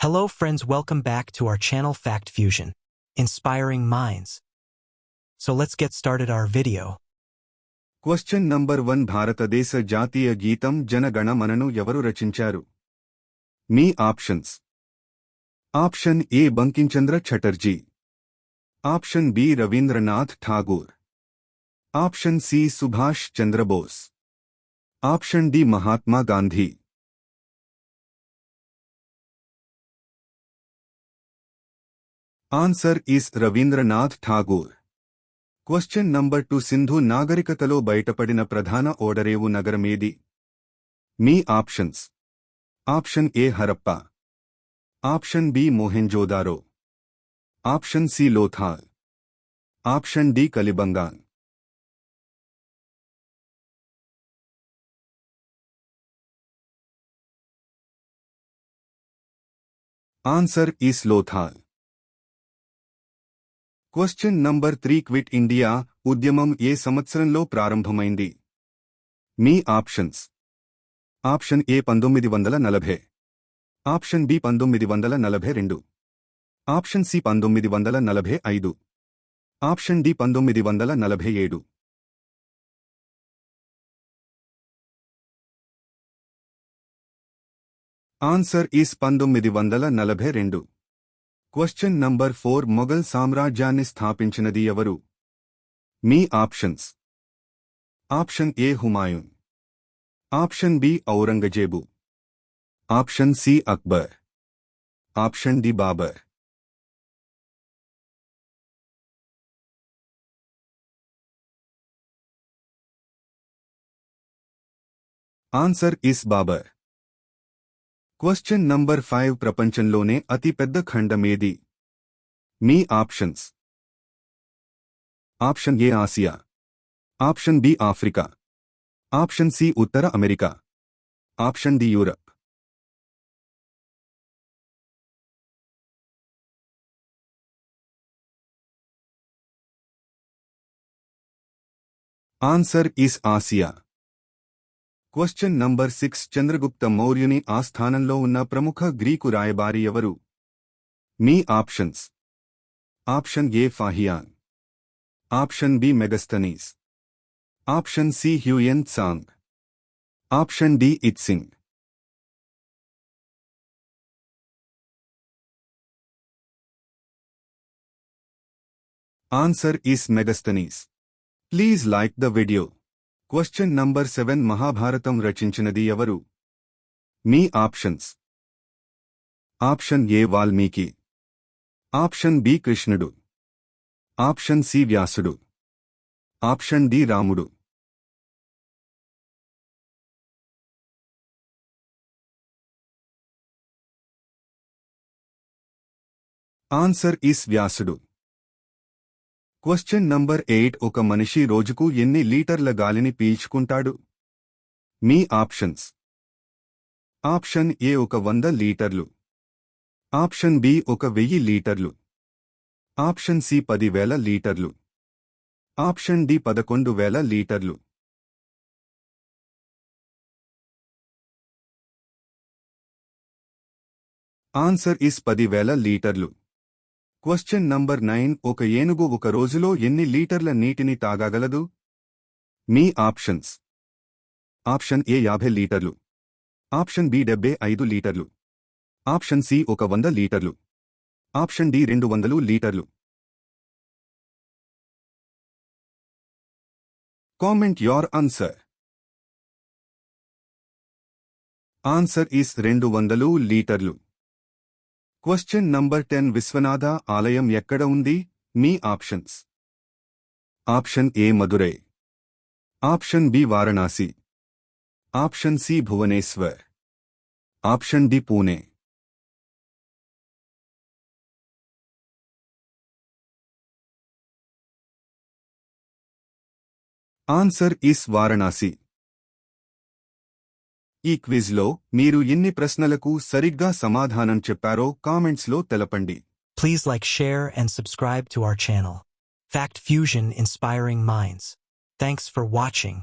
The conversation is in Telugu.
Hello friends, welcome back to our channel Fact Fusion, inspiring minds. So let's get started our video. Question number one భారతదేశ జాతీయ గీతం జనగణమనను ఎవరు రచించారు మీ options option A Bankimchandra Chatterjee option B Rabindranath Tagore option C Subhash Chandrabose option D Mahatma Gandhi Answer is Rabindranath Tagore question number two Sindhu నాగరికతలో బయటపడిన ప్రధాన ఓడరేవు నగరమేది మీ options option A Harappa option B Mohenjodaro option C Lothal option D Kalibangan answer is Lothal question number three quit India ఉద్యమం ఏ సంవత్సరంలో ప్రారంభమైంది? మీ ఆప్షన్స్. ఆప్షన్ ఏ పంతొమ్మిది వందల నలభై. ఆప్షన్ బి పంతొమ్మిది వందల నలభై రెండు. ఆప్షన్ సి పంతొమ్మిది వందల నలభై ఐదు. ఆప్షన్ డి పంతొమ్మిది వందల నలభై ఏడు. ఆన్సర్ ఈస్ పంతొమ్మిది వందల నలభై రెండు. క్వశ్చన్ నంబర్ ఫోర్ మొఘల్ సామ్రాజ్యాన్ని స్థాపించినది ఎవరు మీ options option A Humayun option B Aurangzeb option C Akbar option D Babar answer is Babar question number five ప్రపంచంలోనే అతి పెద్ద ఖండమేది మీ options option A Asia option B Africa option C Uttara America option D Europe answer is Asia question number six Chandragupta మౌర్యుని ఆస్థానంలో ఉన్న ప్రముఖ గ్రీకు రాయబారి ఎవరు? మీ options. Option A. Fahien. Option B. Megasthenes. Option C. Hiuen Tsang. Option D. I Tsing answer is Megasthenes please like the video question number seven Mahabharatam రచించినది ఎవరు? మీ options. Option A Valmiki. Option B కృష్ణుడు. ఆప్షన్ సి వ్యాసుడు. ఆప్షన్ డి రాముడు. ఆన్సర్ ఈస్ వ్యాసుడు. క్వశ్చన్ నంబర్ ఎయిట్ ఒక మనిషి రోజుకు ఎన్ని లీటర్ల గాలిని పీల్చుకుంటాడు? మీ ఆప్షన్స్. ఆప్షన్ ఏ ఒక వంద లీటర్లు. ఆప్షన్ బి ఒక వెయ్యి లీటర్లు. ఆప్షన్ సి పదివేల లీటర్లు. ఆప్షన్ డి పదకొండు వేల లీటర్లు. ఆన్సర్ ఇస్ పదివేల లీటర్లు. క్వశ్చన్ నంబర్ నైన్ ఒక ఏనుగు ఒక రోజులో ఎన్ని లీటర్ల నీటిని తాగగలదు? మీ ఆప్షన్స్. ఆప్షన్ ఏ యాభై లీటర్లు. ఆప్షన్ బి డెబ్బై ఐదు లీటర్లు. ఆప్షన్ సి ఒక వంద లీటర్లు. ఆప్షన్ డి రెండు వందలు లీటర్లు. Comment your answer. Answer is రెండు వందలు లీటర్లు. క్వశ్చన్ నంబర్ టెన్ విశ్వనాథ ఆలయం ఎక్కడ ఉంది? మీ options option A Madurai option B Varanasi option C Bhubaneswar option D Pune answer is Varanasi ఈ క్విజ్లో మీరు ఎన్ని ప్రశ్నలకు సరిగ్గా సమాధానం చెప్పారో కామెంట్స్లో తెలపండి Please like, share, and subscribe to our channel. Fact Fusion Inspiring Minds. Thanks for watching.